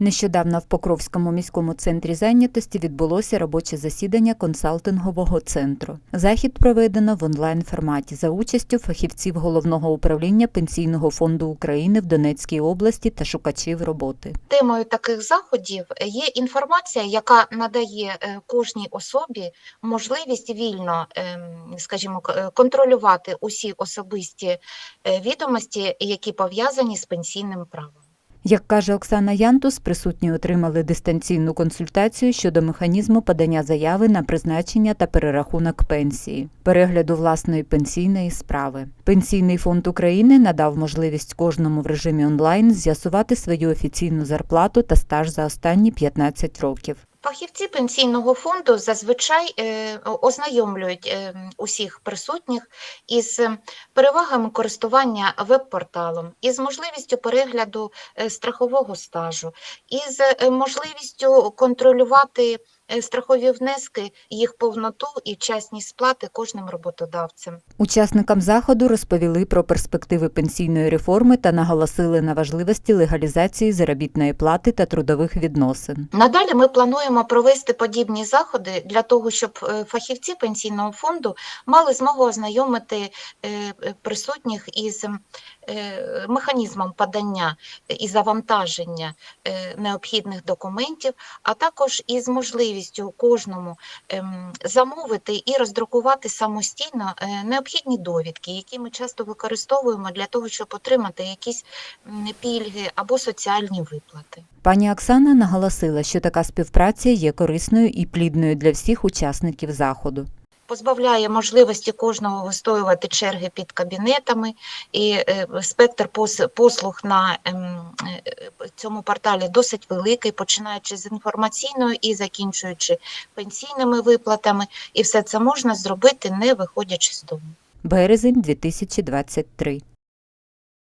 Нещодавно в Покровському міському центрі зайнятості відбулося робоче засідання консалтингового центру. Захід проведено в онлайн форматі за участю фахівців головного управління Пенсійного фонду України в Донецькій області та шукачів роботи. Темою таких заходів є інформація, яка надає е, кожній особі можливість вільно, ем, скажімо, контролювати усі особисті е, відомості, які пов'язані з пенсійним правом. Як каже Оксана Янтус, присутні отримали дистанційну консультацію щодо механізму подання заяви на призначення та перерахунок пенсії, перегляду власної пенсійної справи. Пенсійний фонд України надав можливість кожному в режимі онлайн з'ясувати свою офіційну зарплату та стаж за останні 15 років. Фахівці пенсійного фонду зазвичай е, ознайомлюють е, усіх присутніх із е, перевагами користування веб-порталом, із можливістю перегляду страхового стажу, із можливістю контролювати страхові внески, їх повноту і вчасність сплати кожним роботодавцем. Учасникам заходу розповіли про перспективи пенсійної реформи та наголосили на важливості легалізації заробітної плати та трудових відносин. Надалі ми плануємо провести подібні заходи для того, щоб е, фахівці пенсійного фонду мали змогу ознайомити е, е, присутніх із е, механізмом подання і завантаження е, необхідних документів, а також із можливістю кожному ем, замовити і роздрукувати самостійно е, необхідні довідки, які ми часто використовуємо для того, щоб отримати якісь пільги або соціальні виплати. Пані Оксана наголосила, що така співпраця є корисною і плідною для всіх учасників заходу. Позбавляє можливості кожного вистоювати черги під кабінетами, і е, спектр послуг на ем, е, цьому порталі досить великий, починаючи з інформаційною і закінчуючи пенсійними виплатами. І все це можна зробити, не виходячи з дому. Березень 2023.